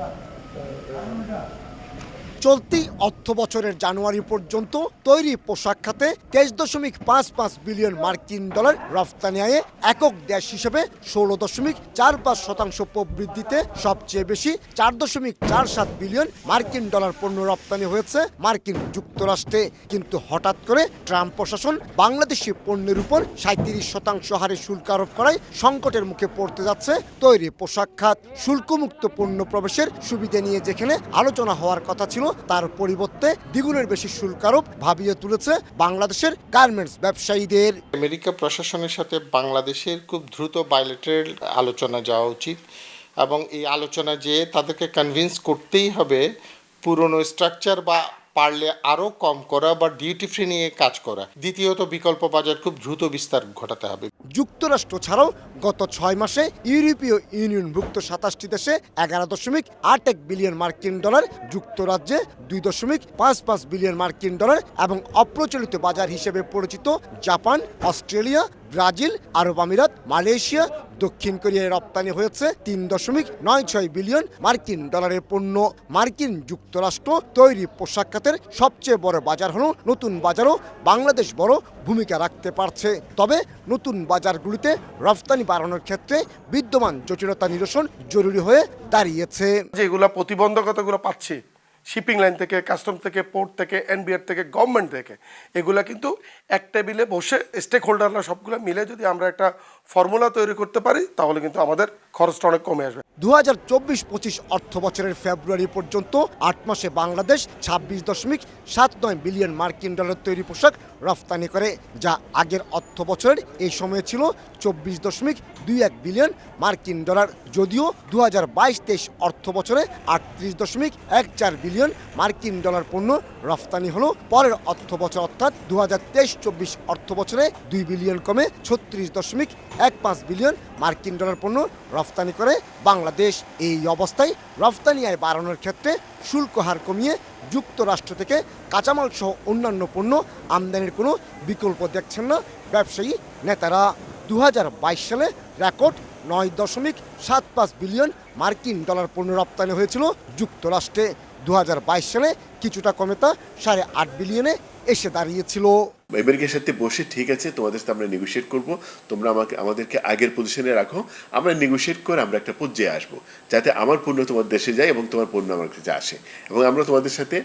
はい、ええ、こ。চলতি অর্থ বছরের জানুয়ারি পর্যন্ত তৈরি পোশাক খাতে তেইশ দশমিক পাঁচ পাঁচ বিলিয়ন মার্কিন ডলার রফতানি আয়ে একক দেশ হিসেবে ষোলো দশমিক চার পাঁচ শতাংশ প্রবৃদ্ধিতে সবচেয়ে বেশি চার দশমিক চার সাত বিলিয়ন মার্কিন ডলার পণ্য রপ্তানি হয়েছে মার্কিন যুক্তরাষ্ট্রে। কিন্তু হঠাৎ করে ট্রাম্প প্রশাসন বাংলাদেশি পণ্যের উপর সাঁত্রিশ শতাংশ হারে শুল্ক আরোপ করায় সংকটের মুখে পড়তে যাচ্ছে তৈরি পোশাক খাত। শুল্কমুক্ত পণ্য প্রবেশের সুবিধা নিয়ে যেখানে আলোচনা হওয়ার কথা ছিল তার পরিবর্তে দ্বিগুণের বেশি শুল্ক আরোপ ভাবিয়ে তুলেছে বাংলাদেশের গার্মেন্টস ব্যবসায়ীদের। আমেরিকা প্রশাসনের সাথে বাংলাদেশের খুব দ্রুত বাইলেটারেল আলোচনা যাওয়া উচিত এবং এই আলোচনা যে তাদেরকে কনভিন্স করতেই হবে পুরনো স্ট্রাকচার বা পারলে আরও কম করা বা ডিউটি ফ্রি নিয়ে কাজ করা। দ্বিতীয়ত, বিকল্প বাজার খুব দ্রুত বিস্তার ঘটাতে হবে। যুক্তরাষ্ট্র ছাড়াও গত ছয় মাসে ইউরোপীয় ইউনিয়নভুক্ত সাতাশটি দেশে এগারো দশমিক আট এক বিলিয়ন মার্কিন ডলার, যুক্তরাজ্যে দুই দশমিক পাঁচ পাঁচ বিলিয়ন মার্কিন ডলার এবং অপ্রচলিত বাজার হিসেবে পরিচিত জাপান, অস্ট্রেলিয়া ব্রাজিল, আরব আমিরাত, মালয়েশিয়া, দক্ষিণ কোরিয়ায় রপ্তানি হয়েছে তিন দশমিক নয় ছয় বিলিয়ন মার্কিন ডলারের পণ্য। মার্কিন যুক্তরাষ্ট্র তৈরি পোশাক খাতের সবচেয়ে বড় বাজার হলো নতুন বাজারও বাংলাদেশ বড় ভূমিকা রাখতে পারছে। তবে নতুন বাজারগুলিতে রপ্তানি বাড়ানোর ক্ষেত্রে বিদ্যমান জটিলতা নিরসন জরুরি হয়ে দাঁড়িয়েছে। যেগুলো প্রতিবন্ধকতাগুলো পাচ্ছি শিপিং লাইন থেকে, কাস্টম থেকে, পোর্ট থেকে, এনবিআর থেকে, গভর্নমেন্ট থেকে, এগুলা কিন্তু এক টেবিলে বসে স্টেক হোল্ডাররা সবগুলো মিলে যদি আমরা একটা ফর্মুলা তৈরি করতে পারি, তাহলে কিন্তু আমাদের খরচটা অনেক কমে আসবে। দু হাজার চব্বিশ পঁচিশ অর্থ বছরের ফেব্রুয়ারি পর্যন্ত আট মাসে বাংলাদেশ ছাব্বিশ দশমিক সাত নয় বিলিয়ন মার্কিন ডলার তৈরি পোশাক রফতানি করে, যা আগের অর্থ বছরের এই সময়ে ছিল চব্বিশ দশমিক দুই এক বিলিয়ন মার্কিন ডলার, যদিও দু হাজার বাইশ তেইশ অর্থ বছরে আটত্রিশ দশমিক এক চার বিলিয়ন মার্কিন ডলার পণ্য রফতানি হলো পরের অর্থ বছর অর্থাৎ দু হাজার তেইশ চব্বিশ অর্থ বছরে দুই বিলিয়ন কমে ছত্রিশ দশমিক এক পাঁচ বিলিয়ন মার্কিন ডলার পণ্য রফতানি করে বাংলাদেশ। এই অবস্থায় রফতানি আয় বাড়ানোর ক্ষেত্রে শুল্ক হার কমিয়ে যুক্তরাষ্ট্র থেকে কাঁচামাল সহ অন্যান্য পণ্য আমদানির কোনো বিকল্প দেখছেন না ব্যবসায়ী নেতারা। দু হাজার বাইশ সালে রেকর্ড নয় দশমিক সাত পাঁচ বিলিয়ন মার্কিন ডলার পণ্য রপ্তানি হয়েছিল যুক্তরাষ্ট্রে। দু হাজার বাইশ সালে কিছুটা কমে তা সাড়ে আট বিলিয়নে এসে দাঁড়িয়েছিল। আমেরিকার সাথে বসে ঠিক আছে, তোমাদের সাথে আমরা নেগোশিয়েট করব। তোমরা আমাকে, আমাদেরকে আগের পজিশনে রাখো। আমরা নেগোশিয়েট করে আমরা একটা পর্যায়ে আসব, যাতে আমার পণ্য তোমার দেশে যায় এবং তোমার পণ্য আমার কাছে আসে। এবং আমরা তোমাদের সাথে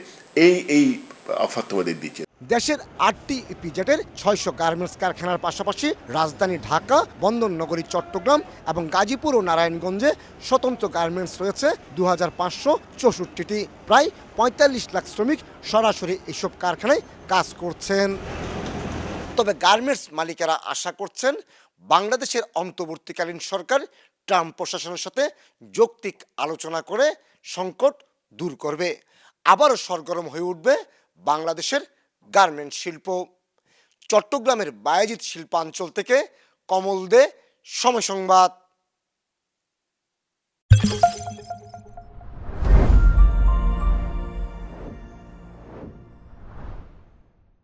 এই এই অফার তোমাদের দিচ্ছি। দেশের আটটি ইপিজেটের ছয়শো গার্মেন্টস কারখানার পাশাপাশি রাজধানী ঢাকা বন্দরনগরী চট্টগ্রাম এবং গাজীপুর ও নারায়ণগঞ্জে স্বতন্ত্র গার্মেন্টস রয়েছে দু হাজার পাঁচশো চৌষট্টিটি। প্রায় পঁয়তাল্লিশ লাখ শ্রমিক সরাসরি এসব কারখানায় কাজ করছেন। তবে গার্মেন্টস মালিকেরা আশা করছেন, বাংলাদেশের অন্তর্বর্তীকালীন সরকার ট্রাম্প প্রশাসনের সাথে যৌক্তিক আলোচনা করে সংকট দূর করবে। আবারও সরগরম হয়ে উঠবে বাংলাদেশের গার্মেন্টস শিল্প চট্টগ্রামের বায়াজিৎ শিল্পাঞ্চল থেকে কমল দে সময় সংবাদ।